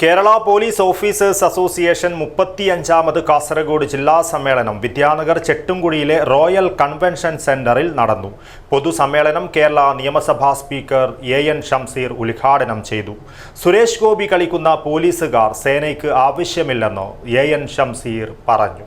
Kerala police officers association മുപ്പത്തിയഞ്ചാമത് കാസർഗോഡ് ജില്ലാ സമ്മേളനം വിദ്യാനഗർ ചെട്ടുംകുഴിയിലെ റോയൽ കൺവെൻഷൻ സെന്ററിൽ നടന്നു. പൊതുസമ്മേളനം കേരള നിയമസഭാ സ്പീക്കർ എ എൻ ഷംസീർ ഉദ്ഘാടനം ചെയ്തു. സുരേഷ് ഗോപി കളിക്കുന്ന പോലീസുകാർ സേനയ്ക്ക് ആവശ്യമില്ലെന്ന് എ എൻ ഷംസീർ പറഞ്ഞു.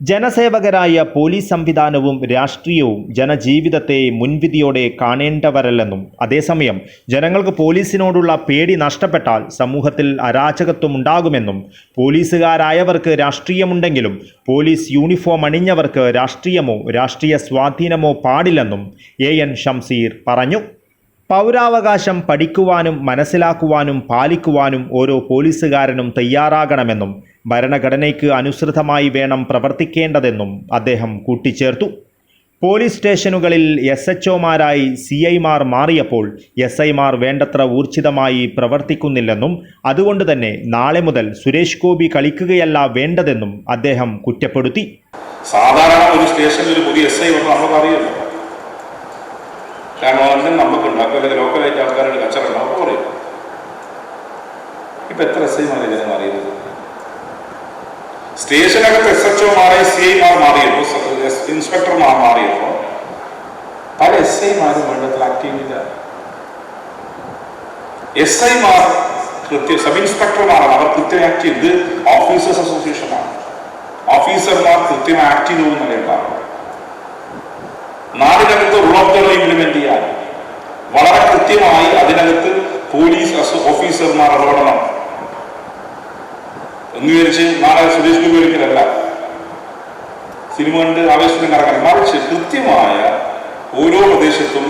ജനസേവകരായ പോലീസ് സംവിധാനവും രാഷ്ട്രീയവും ജനജീവിതത്തെ മുൻവിധിയോടെ കാണേണ്ടവരല്ലെന്നും അതേസമയം ജനങ്ങൾക്ക് പോലീസിനോടുള്ള പേടി നഷ്ടപ്പെട്ടാൽ സമൂഹത്തിൽ അരാജകത്വം ഉണ്ടാകുമെന്നും പോലീസുകാരായവർക്ക് രാഷ്ട്രീയമുണ്ടെങ്കിലും പോലീസ് യൂണിഫോം അണിഞ്ഞവർക്ക് രാഷ്ട്രീയമോ രാഷ്ട്രീയ സ്വാധീനമോ പാടില്ലെന്നും എ എൻ ഷംസീർ പറഞ്ഞു. പൗരാവകാശം പഠിക്കുവാനും മനസ്സിലാക്കുവാനും പാലിക്കുവാനും ഓരോ പോലീസുകാരനും തയ്യാറാകണമെന്നും ഭരണഘടനയ്ക്ക് അനുസൃതമായി വേണം പ്രവർത്തിക്കേണ്ടതെന്നും അദ്ദേഹം കൂട്ടിച്ചേർത്തു. പോലീസ് സ്റ്റേഷനുകളിൽ എസ് എച്ച് ഒമാരായി സി ഐമാർ മാറിയപ്പോൾ എസ് ഐമാർ വേണ്ടത്ര ഊർജിതമായി പ്രവർത്തിക്കുന്നില്ലെന്നും അതുകൊണ്ട് തന്നെ നാളെ മുതൽ സുരേഷ് ഗോപി കളിക്കുകയല്ല വേണ്ടതെന്നും അദ്ദേഹം കുറ്റപ്പെടുത്തി. സാധാരണ ഒരു സ്റ്റേഷനിൽ പുതിയ എസ് ഐ വന്നാൽ നമുക്ക് അറിയില്ല. കാരണം അതിന് നമുക്ക് ഉണ്ടാക്കും. അല്ലെങ്കിൽ ലോക്കലായിട്ട് ആൾക്കാരുടെ കച്ചവടം ഉണ്ടാവും പറയും. ഇപ്പൊ എത്ര എസ് ഐമാരെ ജനം അറിയുന്നത് സ്റ്റേഷനകത്ത് എസ് എച്ച് ഒമാരെ സി ഐമാർ മാറിയപ്പോൾ ഇൻസ്പെക്ടർമാർ മാറിയപ്പോൾ പല എസ് ഐമാരും വേണ്ടത്തിൽ ആക്ട് ചെയ്യുന്നില്ല എസ് ഐമാർ കൃത്യ സബ് ഇൻസ്പെക്ടർമാരാണ് അവർ കൃത്യം ആക്ട് ചെയ്ത് ഓഫീസേഴ്സ് അസോസിയേഷനാണ് ഓഫീസർമാർ കൃത്യമായി ആക്ട് ചെയ്തു ഉണ്ടാവും നാടിനകത്ത് റൂൾ ഓഫ് ഇംപ്ലിമെന്റ് ചെയ്യാൻ വളരെ കൃത്യമായി അതിനകത്ത് പോലീസ് ഓഫീസർമാർ ഇടപെടണം. വിചാരിച്ച് നാളെ സുരേഷ് ഗോപി ഒരിക്കലല്ല. സിനിമ കണ്ട് ആവേശത്തിന് കറക്കാൻ മറിച്ച് കൃത്യമായ ഓരോ പ്രദേശത്തും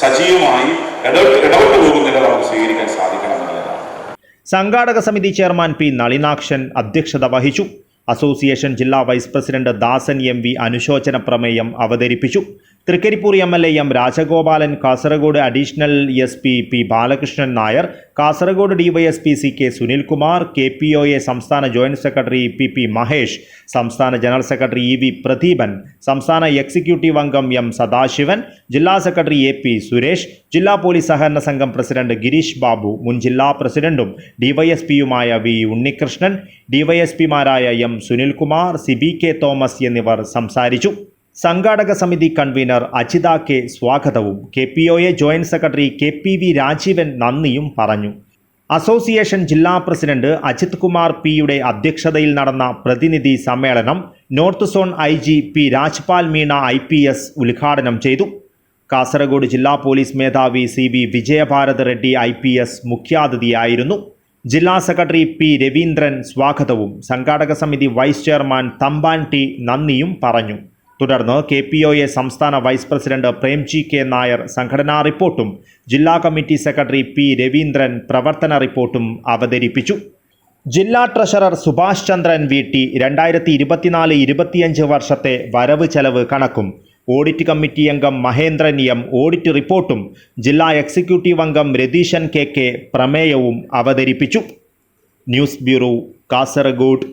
സജീവമായി ഇടപെട്ട് പോകുന്നില്ല നമുക്ക് സ്വീകരിക്കാൻ സാധിക്കണം സംഘാടക സമിതി ചെയർമാൻ പി നളിനാക്ഷൻ അധ്യക്ഷത വഹിച്ചു. അസോസിയേഷൻ ജില്ലാ vice president Dasan M V അനുശോചന പ്രമേയം അവതരിപ്പിച്ചു. Trikaripur M L A M Rajagopalan Kasaragod additional S P P Balakrishnan Nair Kasaragod DYSP C K Sunilkumar K P O A സംസ്ഥാന joint secretary P P Mahesh സംസ്ഥാന general secretary E V Pradeepan സംസ്ഥാന executive അംഗം M Sadasivan ജില്ലാ secretary A P Suresh ജില്ലാ police സഹകരണ സംഘം president Girish Babu മുൻ ജില്ലാ പ്രസിഡന്റും ഡിവൈഎസ്പിയുമായ V Unnikrishnan ഡിവൈഎസ്പിമാരായ M Sunilkumar C B K Thomas എന്നിവർ സംസാരിച്ചു. സംഘാടക സമിതി കൺവീനർ അജിത കെ സ്വാഗതവും. K P O A joint secretary K P V Rajeevan നന്ദിയും പറഞ്ഞു. അസോസിയേഷൻ ജില്ലാ പ്രസിഡന്റ് അജിത് കുമാർ പിയുടെ അധ്യക്ഷതയിൽ നടന്ന പ്രതിനിധി സമ്മേളനം north zone I G P Rajpal Meena I P S ഉദ്ഘാടനം ചെയ്തു. കാസർഗോഡ് ജില്ലാ പോലീസ് മേധാവി C V Vijayabharat Reddy I P S മുഖ്യാതിഥിയായിരുന്നു. ജില്ലാ സെക്രട്ടറി പി രവീന്ദ്രൻ സ്വാഗതവും. സംഘാടക സമിതി വൈസ് ചെയർമാൻ തമ്പാൻ ടി നന്ദിയും പറഞ്ഞു. തുടർന്ന് കെ പി ഒ എ സംസ്ഥാന vice president Premji K Nair സംഘടനാ റിപ്പോർട്ടും ജില്ലാ കമ്മിറ്റി സെക്രട്ടറി പി രവീന്ദ്രൻ പ്രവർത്തന റിപ്പോർട്ടും അവതരിപ്പിച്ചു. ജില്ലാ treasurer Subhash Chandran V T രണ്ടായിരത്തി ഇരുപത്തിനാല് ഇരുപത്തിയഞ്ച് വർഷത്തെ വരവ് ചെലവ് കണക്കും ഓഡിറ്റ് കമ്മിറ്റി അംഗം മഹേന്ദ്രൻ എം ഓഡിറ്റ് റിപ്പോർട്ടും ജില്ലാ എക്സിക്യൂട്ടീവ് അംഗം രതീശൻ കെ കെ പ്രമേയവും അവതരിപ്പിച്ചു. News bureau Kasaragod.